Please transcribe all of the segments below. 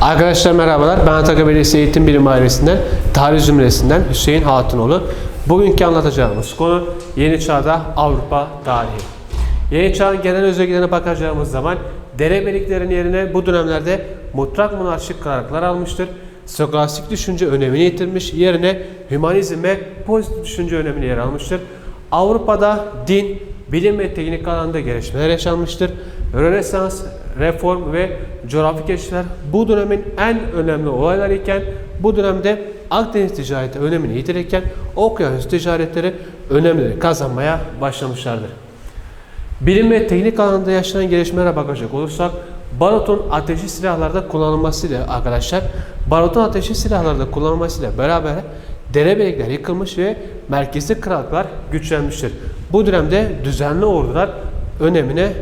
Arkadaşlar merhabalar. Ben Antakya Belediyesi Eğitim Bilim Ailesi'nden Tarih Zümresi'nden Hüseyin Hatınoğlu. Bugünkü anlatacağımız konu Yeni Çağda Avrupa tarihi. Yeni Çağ'ın genel özelliklerine bakacağımız zaman derebeliklerin yerine bu dönemlerde mutlak monarşik kararlar almıştır. Skolastik düşünce önemini yitirmiş, yerine hümanizm ve pozitif düşünce önemini yer almıştır. Avrupa'da din, bilim ve teknik alanda gelişmeler yaşanmıştır. Rönesans, reform ve coğrafi keşifler bu dönemin en önemli olayları iken bu dönemde Akdeniz ticareti önemini yitirirken okyanus ticaretleri önemli kazanmaya başlamışlardır. Bilim ve teknik alanında yaşanan gelişmelere bakacak olursak baruton ateşli silahlarda kullanılmasıyla arkadaşlar baruton ateşli silahlarda kullanılmasıyla beraber derebeylikler yıkılmış ve merkezi krallıklar güçlenmiştir. Bu dönemde düzenli ordular önemine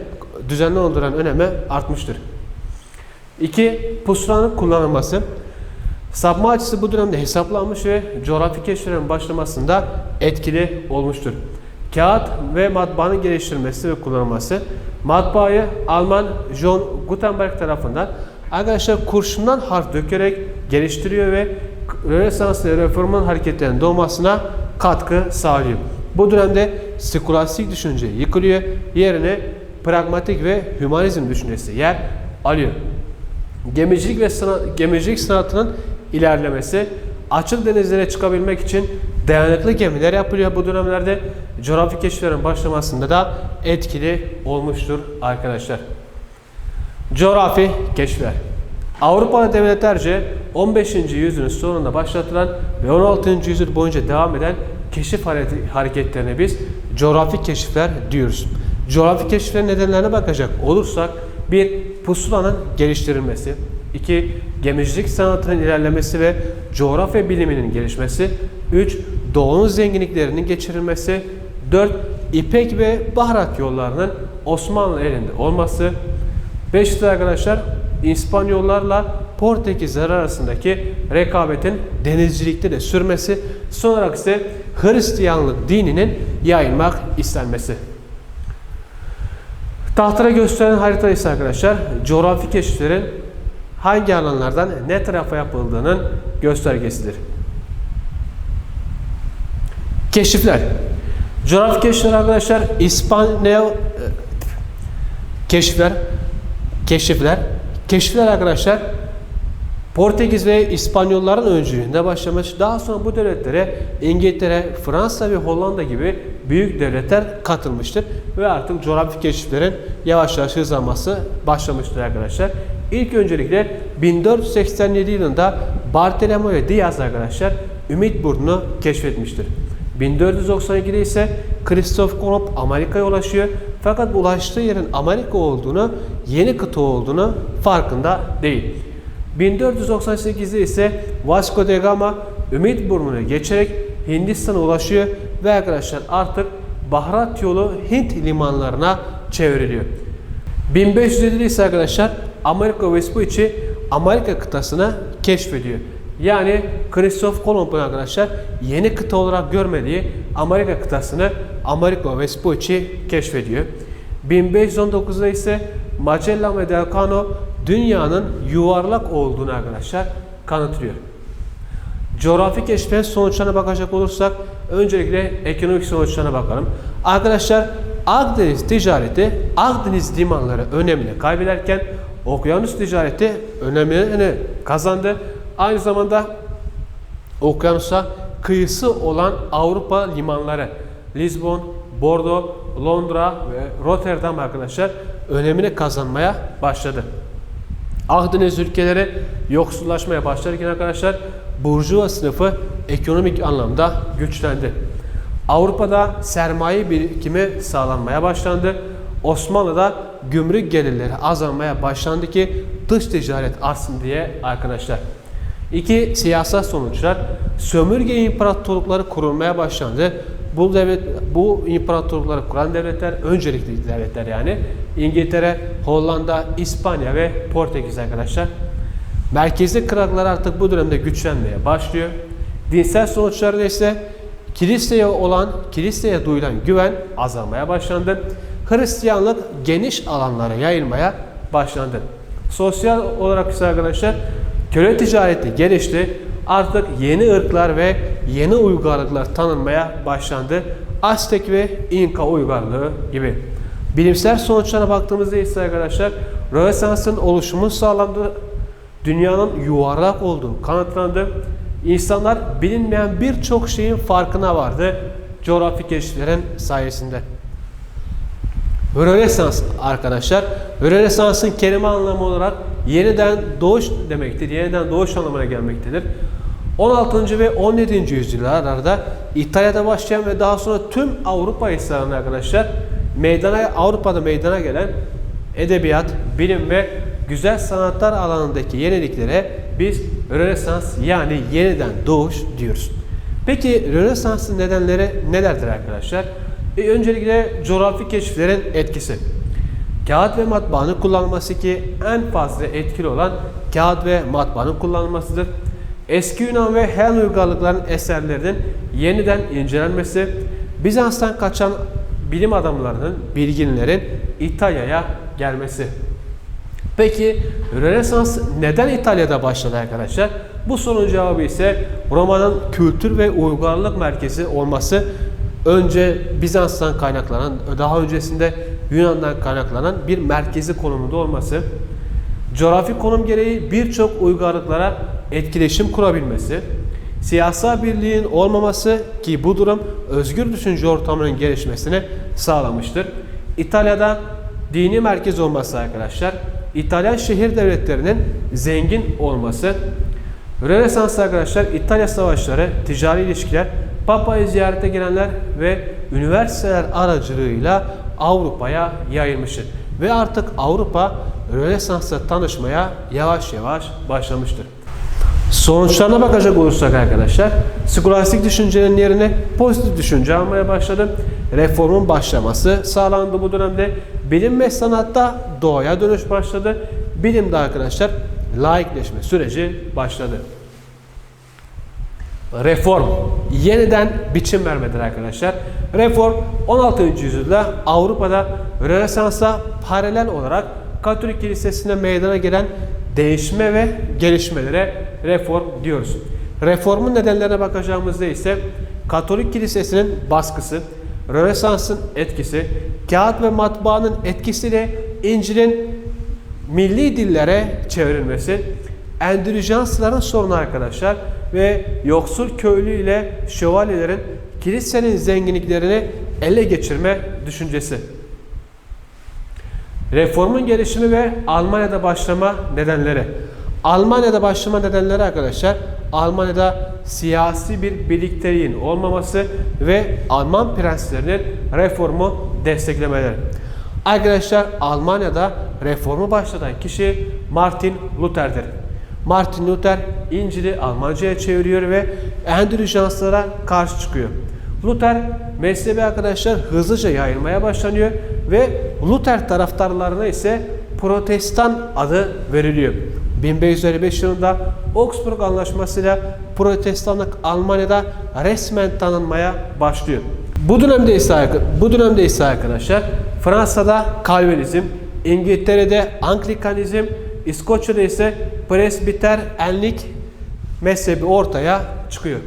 düzenli orduların önemi artmıştır. 2. Pusulanın kullanılması. Sapma açısı bu dönemde hesaplanmış ve coğrafi keşiflerin başlamasında etkili olmuştur. Kağıt ve matbaanın geliştirilmesi ve kullanılması matbaayı Alman John Gutenberg tarafından arkadaşlar kurşundan harf dökerek geliştiriyor ve Rönesans ve reformun hareketlerinin doğmasına katkı sağlıyor. Bu dönemde skolastik düşünce yıkılıyor. Yerine pragmatik ve hümanizm düşüncesi yer alıyor. Gemicilik ve sanat, gemicilik sanatının ilerlemesi, açık denizlere çıkabilmek için dayanıklı gemiler yapılıyor bu dönemlerde. Coğrafi keşiflerin başlamasında da etkili olmuştur arkadaşlar. Coğrafi keşifler. Avrupalı devletlerce 15. yüzyılın sonunda başlatılan ve 16. yüzyıl boyunca devam eden keşif hareketlerine biz coğrafi keşifler diyoruz. Coğrafi keşiflerin nedenlerine bakacak olursak bir pusulanın geliştirilmesi, iki gemicilik sanatının ilerlemesi ve coğrafya biliminin gelişmesi, üç doğunun zenginliklerinin geçirilmesi, dört ipek ve baharat yollarının Osmanlı elinde olması, beş de arkadaşlar İspanyollarla Portekizler arasındaki rekabetin denizcilikte de sürmesi, son olarak ise Hristiyanlık dininin yayılmak istenmesi. Tahtada gösteren harita ise arkadaşlar coğrafi keşiflerin hangi alanlardan ne tarafa yapıldığının göstergesidir. Keşifler. Coğrafi keşifler arkadaşlar İspanyol e, keşifler keşifler keşifler arkadaşlar Portekiz ve İspanyolların öncülüğünde başlamış. Daha sonra bu devletlere İngiltere, Fransa ve Hollanda gibi büyük devletler katılmıştır. Ve artık coğrafi keşiflerin yavaş yavaş hızlanması başlamıştır arkadaşlar. İlk öncelikle 1487 yılında Bartolomeo Diaz arkadaşlar Ümit Burnu'nu keşfetmiştir. 1492'de ise Christoph Kolomb Amerika'ya ulaşıyor. Fakat ulaştığı yerin Amerika olduğunu, yeni kıta olduğunu farkında değil. 1498'de ise Vasco da Gama Ümit Burnu'nu geçerek Hindistan'a ulaşıyor ve arkadaşlar artık baharat yolu Hint limanlarına çevriliyor. 1507'de ise arkadaşlar Amerika Vespucci Amerika kıtasını keşfediyor. Yani Christoph Kolomb'un arkadaşlar yeni kıta olarak görmediği Amerika kıtasını Amerika Vespucci keşfediyor. 1519'da ise Magellan ve Delcano dünyanın yuvarlak olduğunu arkadaşlar kanıtlıyor. Coğrafi keşfin sonuçlarına bakacak olursak öncelikle ekonomik sonuçlarına bakalım. Arkadaşlar Akdeniz ticareti Akdeniz limanları önemini kaybederken okyanus ticareti önemini kazandı. Aynı zamanda okyanusa kıyısı olan Avrupa limanları Lisbon, Bordeaux, Londra ve Rotterdam arkadaşlar önemini kazanmaya başladı. Akdeniz ülkeleri yoksullaşmaya başlarken arkadaşlar burjuva sınıfı ekonomik anlamda güçlendi. Avrupa'da sermaye birikimi sağlanmaya başlandı. Osmanlı'da gümrük gelirleri azalmaya başlandı ki dış ticaret artsın diye arkadaşlar. İki siyasal sonuçlar sömürge imparatorlukları kurulmaya başlandı. Bu devlet bu imparatorlukları kuran devletler öncelikli devletler yani İngiltere, Hollanda, İspanya ve Portekiz arkadaşlar. Merkezi krallıklar artık bu dönemde güçlenmeye başlıyor. Dinsel sonuçlarda ise kiliseye olan, kiliseye duyulan güven azalmaya başlandı. Hristiyanlık geniş alanlara yayılmaya başlandı. Sosyal olarak ise arkadaşlar Köle ticareti gelişti. Artık yeni ırklar ve yeni uygarlıklar tanınmaya başlandı. Aztek ve İnka uygarlığı gibi. Bilimsel sonuçlara baktığımızda ise arkadaşlar Rönesans'ın oluşumu sağlandı. Dünyanın yuvarlak olduğu kanıtlandı. İnsanlar bilinmeyen birçok şeyin farkına vardı coğrafi keşiflerin sayesinde. Rönesans arkadaşlar. Rönesans'ın kelime anlamı olarak yeniden doğuş demektir. Yeniden doğuş anlamına gelmektedir. 16. ve 17. yüzyıllarda İtalya'da başlayan ve daha sonra tüm Avrupa İslam'ın arkadaşlar meydana Avrupa'da meydana gelen edebiyat, bilim ve güzel sanatlar alanındaki yeniliklere biz Rönesans yani yeniden doğuş diyoruz. Peki Rönesans'ın nedenleri nelerdir arkadaşlar? E, öncelikle coğrafi keşiflerin etkisi. Kağıt ve matbaanın kullanılması ki en fazla etkili olan kağıt ve matbaanın kullanılmasıdır. Eski Yunan ve Helen uygarlıkların eserlerinin yeniden incelenmesi, Bizans'tan kaçan bilim adamlarının, bilginlerin İtalya'ya gelmesi. Peki Rönesans neden İtalya'da başladı arkadaşlar? Bu sorunun cevabı ise Roma'nın kültür ve uygarlık merkezi olması önce Bizans'tan kaynaklanan, daha öncesinde Yunan'dan kaynaklanan bir merkezi konumunda olması, coğrafi konum gereği birçok uygarlıklara etkileşim kurabilmesi, siyasal birliğin olmaması ki bu durum özgür düşünce ortamının gelişmesini sağlamıştır. İtalya'da dini merkez olması arkadaşlar, İtalyan şehir devletlerinin zengin olması, Rönesans arkadaşlar İtalya savaşları, ticari ilişkiler, Papa'yı ziyarete gelenler ve üniversiteler aracılığıyla Avrupa'ya yayılmıştır. Ve artık Avrupa Rönesans'la tanışmaya yavaş yavaş başlamıştır. Sonuçlarına bakacak olursak arkadaşlar, skolastik düşüncenin yerine pozitif düşünce almaya başladı. Reformun başlaması sağlandı bu dönemde. Bilim ve sanatta doğaya dönüş başladı. Bilimde arkadaşlar laikleşme süreci başladı. Reform yeniden biçim vermedir arkadaşlar. Reform 16. yüzyılda Avrupa'da Rönesans'a paralel olarak Katolik Kilisesi'nde meydana gelen değişme ve gelişmelere reform diyoruz. Reformun nedenlerine bakacağımızda ise Katolik Kilisesi'nin baskısı, Rönesans'ın etkisi, kağıt ve matbaanın etkisiyle İncil'in milli dillere çevrilmesi, endürijansların sorunu arkadaşlar ve yoksul köylü ile şövalyelerin kilisenin zenginliklerini ele geçirme düşüncesi. Reformun gelişimi ve Almanya'da başlama nedenleri. Almanya'da başlama nedenleri arkadaşlar, Almanya'da siyasi bir birlikteliğin olmaması ve Alman prenslerinin reformu desteklemeleri. Arkadaşlar Almanya'da reformu başlatan kişi Martin Luther'dir. Martin Luther İncil'i Almanca'ya çeviriyor ve Endülüjanslara karşı çıkıyor. Luther mezhebi arkadaşlar hızlıca yayılmaya başlanıyor ve Luther taraftarlarına ise Protestan adı veriliyor. 1555 yılında Augsburg Anlaşması'yla Protestanlık Almanya'da resmen tanınmaya başlıyor. Bu dönemde ise bu dönemde ise arkadaşlar Fransa'da Kalvinizm, İngiltere'de Anglikanizm, İskoçya'da ise Presbiterenlik mezhebi ortaya çıkıyor.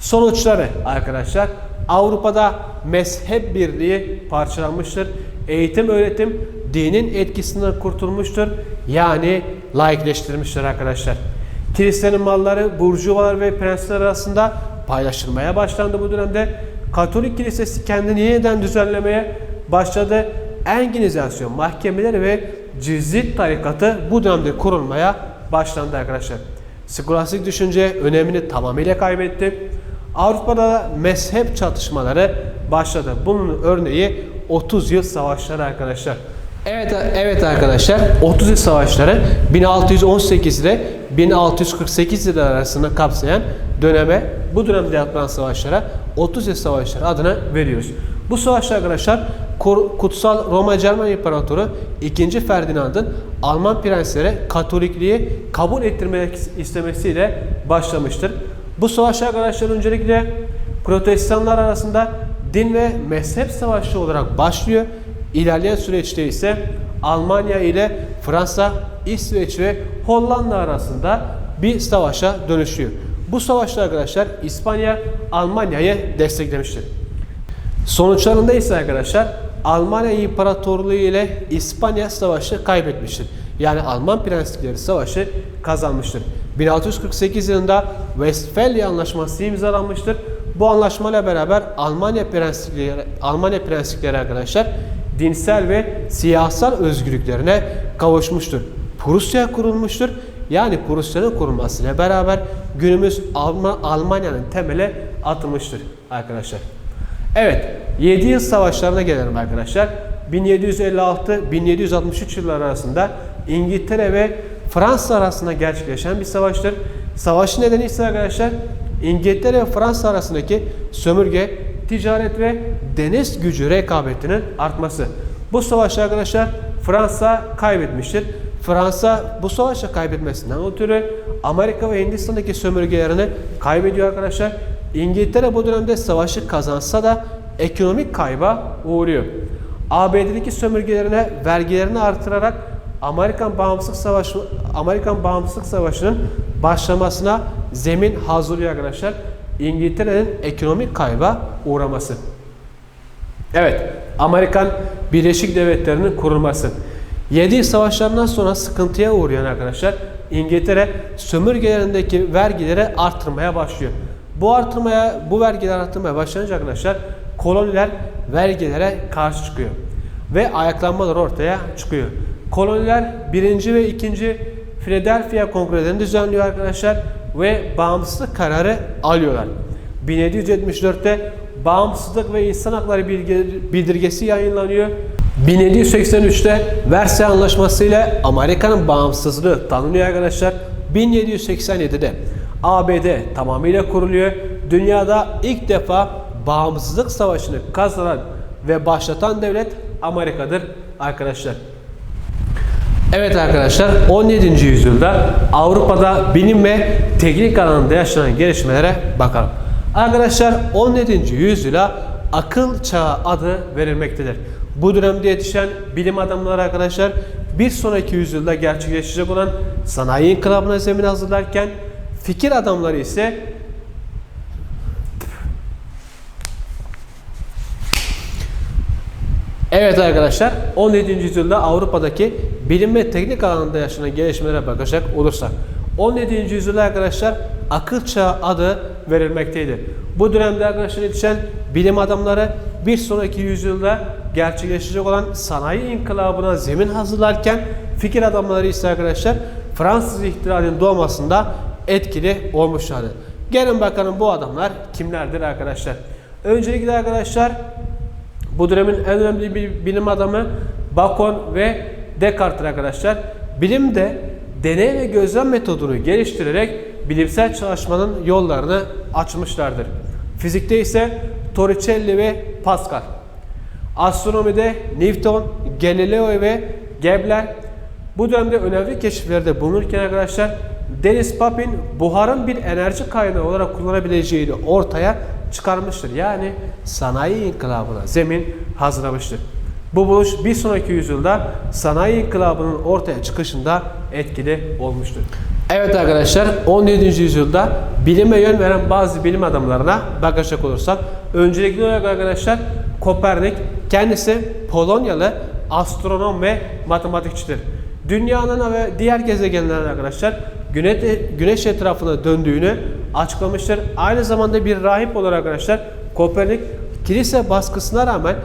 Sonuçları arkadaşlar Avrupa'da mezhep birliği parçalanmıştır. Eğitim öğretim dinin etkisinden kurtulmuştur. Yani laikleştirmiştir arkadaşlar. Kilisenin malları burjuvalar ve prensler arasında paylaşılmaya başlandı bu dönemde. Katolik kilisesi kendini yeniden düzenlemeye başladı. Enginizasyon mahkemeleri ve cizit tarikatı bu dönemde kurulmaya başlandı arkadaşlar. Skolastik düşünce önemini tamamıyla kaybetti. Avrupa'da da mezhep çatışmaları başladı. Bunun örneği 30 yıl savaşları arkadaşlar. Evet evet arkadaşlar 30 yıl savaşları 1618 ile 1648 yıl arasında kapsayan döneme bu dönemde yapılan savaşlara 30 yıl savaşları adını veriyoruz. Bu savaşlar arkadaşlar Kutsal Roma Cermen İmparatoru 2. Ferdinand'ın Alman prenslere Katolikliği kabul ettirmek istemesiyle başlamıştır. Bu savaş arkadaşlar öncelikle protestanlar arasında din ve mezhep savaşı olarak başlıyor. İlerleyen süreçte ise Almanya ile Fransa, İsveç ve Hollanda arasında bir savaşa dönüşüyor. Bu savaşta arkadaşlar İspanya Almanya'yı desteklemiştir. Sonuçlarında ise arkadaşlar Almanya İmparatorluğu ile İspanya savaşı kaybetmiştir. Yani Alman Prenslikleri Savaşı kazanmıştır. 1648 yılında Westfalia Anlaşması imzalanmıştır. Bu anlaşmayla beraber Almanya Prenslikleri, Almanya Prenslikleri arkadaşlar dinsel ve siyasal özgürlüklerine kavuşmuştur. Prusya kurulmuştur. Yani Prusya'nın kurulmasıyla beraber günümüz Alman, Almanya'nın temeli atılmıştır arkadaşlar. Evet, 7 yıl savaşlarına gelelim arkadaşlar. 1756-1763 yılları arasında İngiltere ve Fransa arasında gerçekleşen bir savaştır. Savaşın nedeni ise arkadaşlar İngiltere ve Fransa arasındaki sömürge, ticaret ve deniz gücü rekabetinin artması. Bu savaşta arkadaşlar Fransa kaybetmiştir. Fransa bu savaşta kaybetmesinden ötürü Amerika ve Hindistan'daki sömürgelerini kaybediyor arkadaşlar. İngiltere bu dönemde savaşı kazansa da ekonomik kayba uğruyor. ABD'deki sömürgelerine vergilerini artırarak Amerikan Bağımsızlık Savaşı Amerikan Bağımsızlık Savaşı'nın başlamasına zemin hazırlıyor arkadaşlar. İngiltere'nin ekonomik kayba uğraması. Evet, Amerikan Birleşik Devletleri'nin kurulması. 7 savaşlarından sonra sıkıntıya uğrayan arkadaşlar İngiltere sömürgelerindeki vergileri artırmaya başlıyor. Bu artırmaya, bu vergiler artırmaya başlayınca arkadaşlar koloniler vergilere karşı çıkıyor. Ve ayaklanmalar ortaya çıkıyor. Koloniler 1. ve 2. Philadelphia Kongrelerini düzenliyor arkadaşlar ve bağımsızlık kararı alıyorlar. 1774'te Bağımsızlık ve İnsan Hakları Bildirgesi yayınlanıyor. 1783'te Versay Anlaşması ile Amerika'nın bağımsızlığı tanınıyor arkadaşlar. 1787'de ABD tamamıyla kuruluyor. Dünyada ilk defa bağımsızlık savaşını kazanan ve başlatan devlet Amerika'dır arkadaşlar. Evet arkadaşlar 17. yüzyılda Avrupa'da bilim ve teknik alanında yaşanan gelişmelere bakalım. Arkadaşlar 17. yüzyıla akıl çağı adı verilmektedir. Bu dönemde yetişen bilim adamları arkadaşlar bir sonraki yüzyılda gerçekleşecek olan sanayi inkılabına zemin hazırlarken fikir adamları ise Evet arkadaşlar 17. yüzyılda Avrupa'daki bilim ve teknik alanında yaşanan gelişmelere bakacak olursak 17. yüzyılda arkadaşlar akıl çağı adı verilmekteydi. Bu dönemde arkadaşlar yetişen bilim adamları bir sonraki yüzyılda gerçekleşecek olan sanayi inkılabına zemin hazırlarken fikir adamları ise arkadaşlar Fransız ihtilalinin doğmasında etkili olmuşlardı. Gelin bakalım bu adamlar kimlerdir arkadaşlar. Öncelikle arkadaşlar bu dönemin en önemli bir bilim adamı Bacon ve Descartes arkadaşlar. Bilimde deney ve gözlem metodunu geliştirerek bilimsel çalışmanın yollarını açmışlardır. Fizikte ise Torricelli ve Pascal. Astronomide Newton, Galileo ve Kepler bu dönemde önemli keşiflerde bulunurken arkadaşlar Dennis Papin buharın bir enerji kaynağı olarak kullanabileceğini ortaya çıkarmıştır. Yani sanayi inkılabına zemin hazırlamıştır. Bu buluş bir sonraki yüzyılda sanayi inkılabının ortaya çıkışında etkili olmuştur. Evet arkadaşlar 17. yüzyılda bilime yön veren bazı bilim adamlarına bakacak olursak öncelikli olarak arkadaşlar Kopernik kendisi Polonyalı astronom ve matematikçidir. Dünyanın ve diğer gezegenlerin arkadaşlar güneş, etrafına döndüğünü açıklamıştır. Aynı zamanda bir rahip olarak arkadaşlar Kopernik kilise baskısına rağmen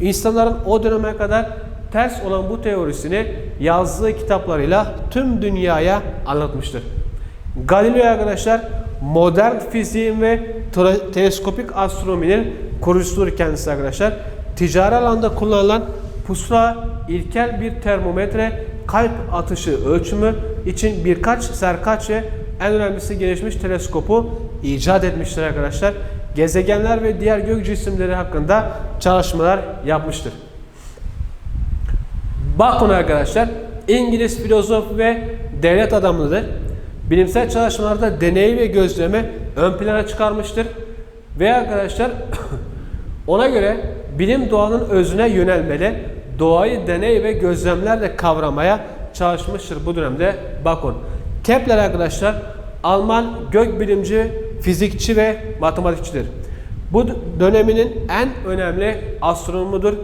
insanların o döneme kadar ters olan bu teorisini yazdığı kitaplarıyla tüm dünyaya anlatmıştır. Galileo arkadaşlar modern fiziğin ve teleskopik astronominin kurucusudur kendisi arkadaşlar. Ticari alanda kullanılan pusula ilkel bir termometre kalp atışı ölçümü için birkaç serkaç ve en önemlisi gelişmiş teleskopu icat etmiştir arkadaşlar. Gezegenler ve diğer gök cisimleri hakkında çalışmalar yapmıştır. Bakın arkadaşlar İngiliz filozof ve devlet adamıdır. Bilimsel çalışmalarda deney ve gözleme ön plana çıkarmıştır. Ve arkadaşlar ona göre bilim doğanın özüne yönelmeli, doğayı deney ve gözlemlerle kavramaya çalışmıştır bu dönemde Bakun. Kepler arkadaşlar Alman gökbilimci, fizikçi ve matematikçidir. Bu döneminin en önemli astronomudur.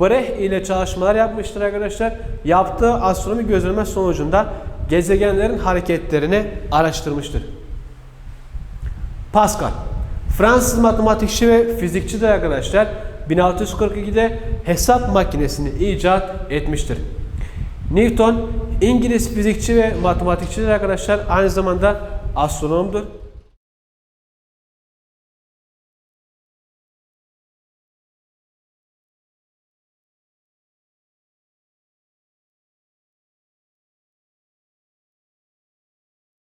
Breh ile çalışmalar yapmıştır arkadaşlar. Yaptığı astronomi gözleme sonucunda gezegenlerin hareketlerini araştırmıştır. Pascal. Fransız matematikçi ve fizikçidir arkadaşlar. 1642'de hesap makinesini icat etmiştir. Newton İngiliz fizikçi ve matematikçidir arkadaşlar. Aynı zamanda astronomdur.